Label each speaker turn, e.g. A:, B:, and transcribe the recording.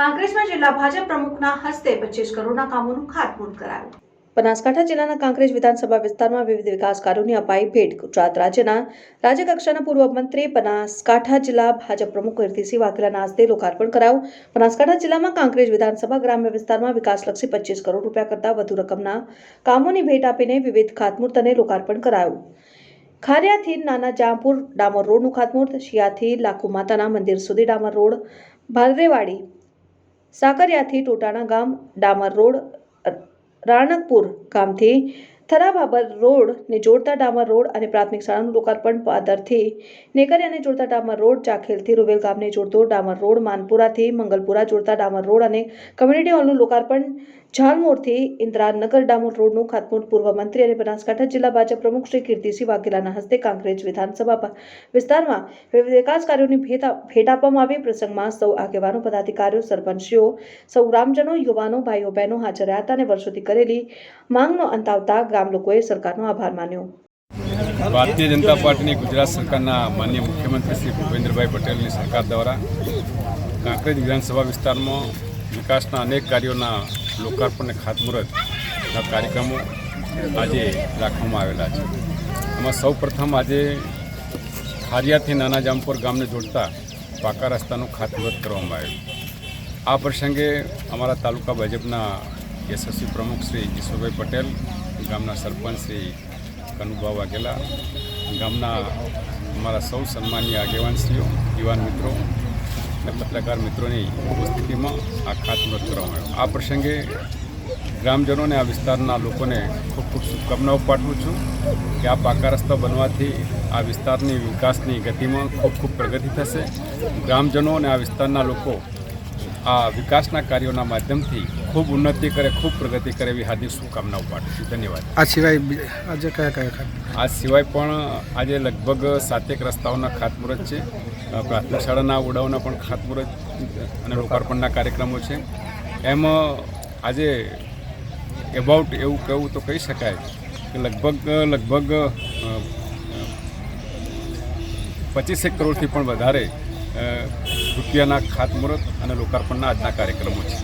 A: કાંકરેજમાં જિલ્લા ભાજપ પ્રમુખના હસ્તે પચીસ કરોડના કામોનું ખાતમુહૂર્ત કરાયું. બનાસકાંઠા જિલ્લાના કાંકરેજ વિધાનસભા વિસ્તારમાં વિવિધ વિકાસ કાર્યોની અપાઈ ભેટ ગુજરાત રાજ્યના રાજ્યકક્ષાના પૂર્વ મંત્રી બનાસકાંઠા જિલ્લા ભાજપ પ્રમુખ કીર્તિસિંહ વાઘેલાના હસ્તે લોકાર્પણ કરાયું. બનાસકાંઠા જિલ્લામાં કાંકરેજ વિધાનસભા ગ્રામ્ય વિસ્તારમાં વિકાસલક્ષી પચીસ કરોડ રૂપિયા કરતાં વધુ રકમના કામોની ભેટ આપીને વિવિધ ખાતમુહૂર્ત અને લોકાર્પણ કરાયું. ખારિયાથી નાના જામપુર ડામર રોડનું ખાતમુહૂર્ત, શિયાથી લાખુ માતાના મંદિર સુધી ડામર રોડ, ભાદરેવાડી સાકરિયાથી ટોટાણા ગામ ડામર રોડ રાણકપુર ગામથી થરાબાબર રોડને જોડતા ડામર રોડ અને પ્રાથમિક શાળાનું લોકાર્પણ પાદરથી નેકરિયાને જોડતા ડામર રોડ ચાખેલથી રૂબેલ ગામને જોડતો ડામર રોડ, માનપુરાથી મંગલપુરા જોડતા ડામર રોડ અને કમ્યુનિટી હોલનું લોકાર્પણ ઝાલમોરથી ઇન્દ્રાનગર ડામર રોડનું ખાતમુહૂર્ત પૂર્વ મંત્રી અને બનાસકાંઠા જિલ્લા ભાજપ પ્રમુખ શ્રી કીર્તિસિંહ વાઘેલાના હસ્તે કાંકરેજ વિધાનસભા વિસ્તારમાં વિવિધ વિકાસ કાર્યોની ભેટ આપવામાં આવી. પ્રસંગમાં સૌ આગેવાનો, પદાધિકારીઓ, સરપંચીઓ, સૌ ગ્રામજનો, યુવાનો, ભાઈઓ, બહેનો હાજર રહ્યા હતા અને વર્ષોથી કરેલી માંગનો અંત આવતા ગ્રામ લોકોએ સરકારનો આભાર માન્યો.
B: ભારતીય જનતા પાર્ટીની ગુજરાત સરકારના માન્ય મુખ્યમંત્રી શ્રી ભૂપેન્દ્રભાઈ પટેલની સરકાર દ્વારા કાંકરેજ વિધાનસભા વિસ્તારમાં વિકાસના અનેક કાર્યોના લોકાર્પણ અને ખાતમુહૂર્તના કાર્યક્રમો આજે રાખવામાં આવેલા છે. એમાં સૌ પ્રથમ આજે ખારિયાથી નાના જામપુર ગામને જોડતા પાકા રસ્તાનું ખાતમુહૂર્ત કરવામાં આવ્યું. આ પ્રસંગે અમારા તાલુકા ભાજપના યશસ્વી પ્રમુખ શ્રી ઈશ્વરભાઈ પટેલ ગામના સરપંચ શ્રી કનુભાવ વાઘેલા ગામના અમારા સૌ સન્માનીય આગેવાનશ્રીઓ, યુવાન મિત્રો અને પત્રકાર મિત્રોની ઉપસ્થિતિમાં આ ખાતમુહૂર્ત કરવામાં આવ્યો. આ પ્રસંગે ગ્રામજનોને આ વિસ્તારના લોકોને ખૂબ ખૂબ શુભકામનાઓ પાઠવું છું કે આ પાકા રસ્તા બનવાથી આ વિસ્તારની વિકાસની ગતિમાં ખૂબ ખૂબ પ્રગતિ થશે. ગ્રામજનો અને આ વિસ્તારના લોકો આ વિકાસના કાર્યોના માધ્યમથી ખૂબ ઉન્નતિ કરે ખૂબ પ્રગતિ કરે એવી હાર્દિક શુભકામનાઓ પાઠવું છું. ધન્યવાદ.
C: આ સિવાય આજે કયા કયા
B: આ સિવાય પણ આજે લગભગ સાતેક રસ્તાઓના ખાતમુહૂર્ત છે. પ્રાથમિક શાળાના ઓરડાઓના પણ ખાતમુહૂર્ત અને લોકાર્પણના કાર્યક્રમો છે. એમ આજે એબાઉટ એવું કહેવું તો કહી શકાય કે લગભગ લગભગ પચીસેક કરોડથી પણ વધારે રૂપિયાના ખાતમુહૂર્ત અને લોકાર્પણના આજના કાર્યક્રમો છે.